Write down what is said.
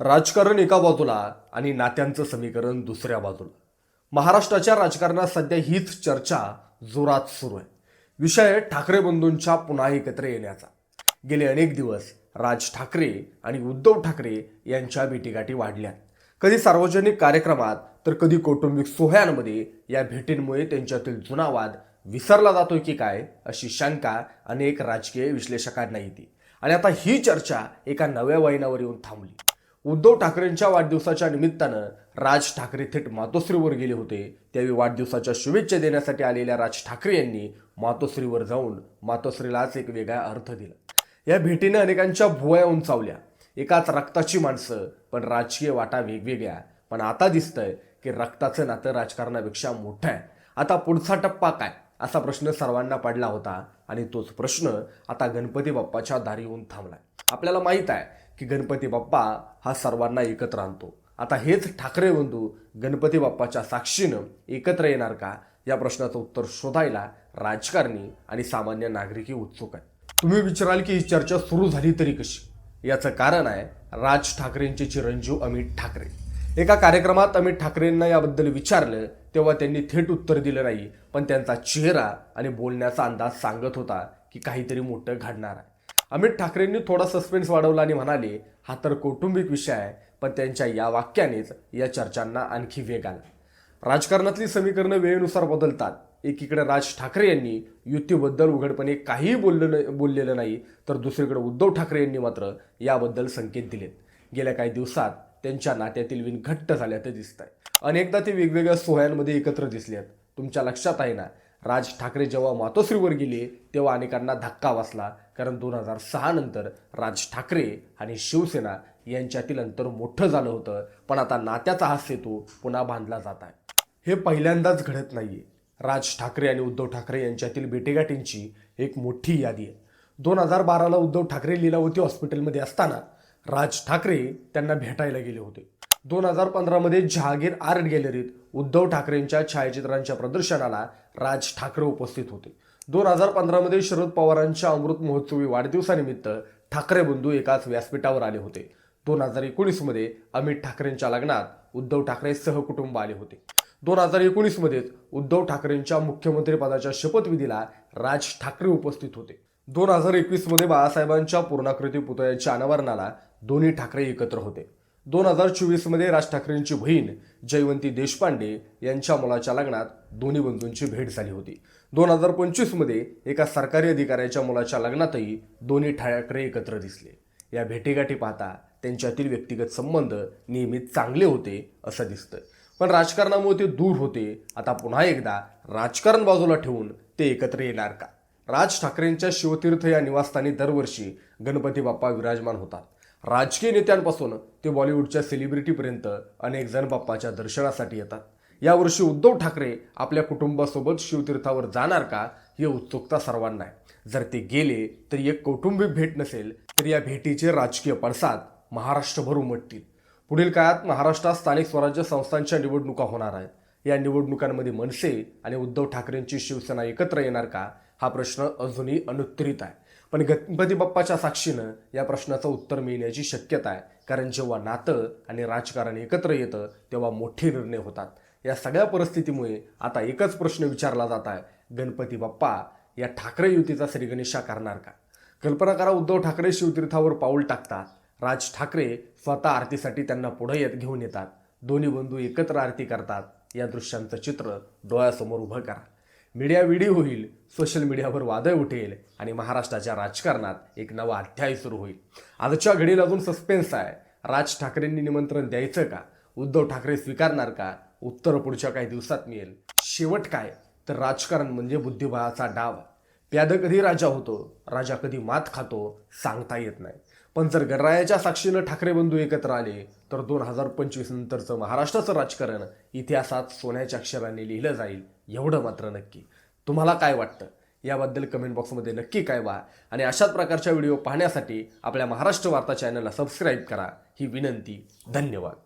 राजकारण एका बाजूला आणि नात्यांचं समीकरण दुसऱ्या बाजूला. महाराष्ट्राच्या राजकारणात सध्या हीच चर्चा जोरात सुरू आहे. विषय ठाकरे बंधूंच्या पुन्हा एकत्र येण्याचा. गेले अनेक दिवस राज ठाकरे आणि उद्धव ठाकरे यांच्या भेटीगाठी वाढल्या कधी सार्वजनिक कार्यक्रमात तर कधी कौटुंबिक सोहळ्यांमध्ये या भेटींमुळे त्यांच्यातील जुना वाद विसरला जातोय की काय अशी शंका अनेक राजकीय विश्लेषकांना येते. आणि आता ही चर्चा एका नव्या वळणावर येऊन थांबली. उद्धव ठाकरेंच्या वाढदिवसाच्या निमित्तानं राज ठाकरे थेट मातोश्रीवर गेले होते. त्यावेळी वाढदिवसाच्या शुभेच्छा देण्यासाठी आलेल्या राज ठाकरे यांनी मातोश्रीवर जाऊन मातोश्रीलाच एक वेगळा अर्थ दिला. या भेटीने अनेकांच्या भुवया उंचावल्या. एकाच रक्ताची माणसं पण राजकीय वाटा वेगवेगळ्या. पण आता दिसतंय की रक्ताचं नातं राजकारणापेक्षा मोठं आहे. आता पुढचा टप्पा काय? असा प्रश्न सर्वांना पडला होता आणि तोच प्रश्न आता गणपती बाप्पाच्या दारी येऊन थांबलाय. आपल्याला माहीत आहे की गणपती बाप्पा हा सर्वांना एकत्र आणतो. आता हेच ठाकरे बंधू गणपती बाप्पाच्या साक्षीनं एकत्र येणार का? या प्रश्नाचं उत्तर शोधायला राजकारणी आणि सामान्य नागरिकही उत्सुक आहेत. तुम्ही विचाराल की ही चर्चा सुरू झाली तरी कशी? याचं कारण आहे राज ठाकरेंचे चिरंजीव अमित ठाकरे. एका कार्यक्रमात अमित ठाकरेंना याबद्दल विचारलं तेव्हा त्यांनी थेट उत्तर दिलं नाही पण त्यांचा चेहरा आणि बोलण्याचा अंदाज सांगत होता की काहीतरी मोठं घडणार आहे. अमित ठाकरेंनी थोडा सस्पेन्स वाढवला आणि म्हणाले हा तर कौटुंबिक विषय आहे पण त्यांच्या या वाक्यानेच या चर्चांना आणखी वेग आला. राजकारणातली समीकरणं वेळेनुसार बदलतात. एकीकडे राज ठाकरे यांनी युतीबद्दल उघडपणे काहीही बोललं न- बोललेलं नाही तर दुसरीकडे उद्धव ठाकरे यांनी मात्र याबद्दल संकेत दिलेत. गेल्या काही दिवसात त्यांच्या नात्यातील विण घट्ट झाल्याचं दिसत आहे अनेकदा ते वेगवेगळ्या सोहळ्यांमध्ये एकत्र दिसले आहेत तुमच्या लक्षात आहे ना राज ठाकरे जेव्हा मातोश्रीवर गेले तेव्हा अनेकांना धक्का बसला. कारण दोन हजार सहा नंतर राज ठाकरे आणि शिवसेना यांच्यातील अंतर मोठं झालं होतं. पण आता नात्याचा हा सेतू पुन्हा बांधला जात आहे. हे पहिल्यांदाच घडत नाहीये. राज ठाकरे आणि उद्धव ठाकरे यांच्यातील भेटेगाठींची एक मोठी यादी आहे. दोन हजार बाराला उद्धव ठाकरे लीलावती हॉस्पिटलमध्ये असताना राज ठाकरे त्यांना भेटायला गेले होते. दोन हजार पंधरामध्ये जहागीर आर्ट गॅलरीत उद्धव ठाकरेंच्या छायाचित्रांच्या प्रदर्शनाला राज ठाकरे उपस्थित होते. दोन हजार पंधरामध्ये शरद पवारांच्या अमृत महोत्सवी वाढदिवसानिमित्त ठाकरे बंधू एकाच व्यासपीठावर आले होते. दोन हजार एकोणीसमध्ये अमित ठाकरेंच्या लग्नात उद्धव ठाकरे सहकुटुंब आले होते. दोन हजार एकोणीसमध्येच उद्धव ठाकरेंच्या मुख्यमंत्रीपदाच्या शपथविधीला राज ठाकरे उपस्थित होते. दोन हजार एकवीसमध्ये बाळासाहेबांच्या पूर्णाकृती पुतळ्याच्या अनावरणाला दोन्ही ठाकरे एकत्र होते. दोन हजार चोवीसमध्ये राज ठाकरेंची बहीण जयवंती देशपांडे यांच्या मुलाच्या लग्नात दोन्ही बंधूंची भेट झाली होती. दोन हजार पंचवीसमध्ये एका सरकारी अधिकाऱ्याच्या मुलाच्या लग्नातही दोन्ही ठाकरे एकत्र दिसले. या भेटीगाठी पाहता त्यांच्यातील व्यक्तिगत संबंध नेहमीच चांगले होते असं दिसतं पण राजकारणामुळे ते दूर होते. आता पुन्हा एकदा राजकारण बाजूला ठेवून ते एकत्र येणार का? राज ठाकरेंच्या शिवतीर्थ या निवासस्थानी दरवर्षी गणपती बाप्पा विराजमान होतात. राजकीय नेत्यांपासून ते बॉलिवूडच्या सेलिब्रिटीपर्यंत अनेक जण बाप्पाच्या दर्शनासाठी येतात. यावर्षी उद्धव ठाकरे आपल्या कुटुंबासोबत शिवतीर्थावर जाणार का ही उत्सुकता सर्वांना आहे. जर ते गेले तर एक कौटुंबिक भेट नसेल तर या भेटीचे राजकीय पडसाद महाराष्ट्रभर उमटतील. पुढील काळात महाराष्ट्रात स्थानिक स्वराज्य संस्थांच्या निवडणुका होणार आहेत. या निवडणुकांमध्ये मनसे आणि उद्धव ठाकरेंची शिवसेना एकत्र येणार का? हा प्रश्न अजूनही अनुत्तरित आहे. पण गणपती बाप्पाच्या साक्षीनं या प्रश्नाचं उत्तर मिळण्याची शक्यता आहे. कारण जेव्हा नातं आणि राजकारण एकत्र येतं तेव्हा मोठे निर्णय होतात. या सगळ्या परिस्थितीमुळे आता एकच प्रश्न विचारला जात आहे. गणपती बाप्पा या ठाकरे युतीचा श्रीगणेशा करणार का? कल्पना करा उद्धव ठाकरे शिवतीर्थावर पाऊल टाकतात. राज ठाकरे स्वतः आरतीसाठी त्यांना पुढे येत घेऊन येतात. दोन्ही बंधू एकत्र आरती करतात. या दृश्यांचं चित्र डोळ्यासमोर उभं करा. मीडिया विडी होईल सोशल मीडियावर वादळ उठेल आणि महाराष्ट्राच्या राजकारणात एक नवा अध्याय सुरू होईल. आजच्या घडीला अजून सस्पेन्स आहे. राज ठाकरेंनी निमंत्रण द्यायचं का? उद्धव ठाकरे स्वीकारणार का? उत्तर पुढच्या काही दिवसात मिळेल. शेवट काय? तर राजकारण म्हणजे बुद्धिबळाचा डाव. प्याद कधी राजा होतो राजा कधी मात खातो सांगता येत नाही. पण जर गणरायाच्या साक्षीनं ठाकरे बंधू एकत्र आले तर दोन हजार पंचवीस नंतरचं महाराष्ट्राचं राजकारण इतिहासात सोन्याच्या अक्षराने लिहिलं जाईल एवढं मात्र नक्की. तुम्हाला काय वाटतं? याबद्दल कमेंट बॉक्समध्ये नक्की काय व्हा. आणि अशाच प्रकारच्या व्हिडिओ पाहण्यासाठी आपल्या महाराष्ट्र वार्ता चॅनलला सबस्क्राईब करा. ही विनंती. धन्यवाद.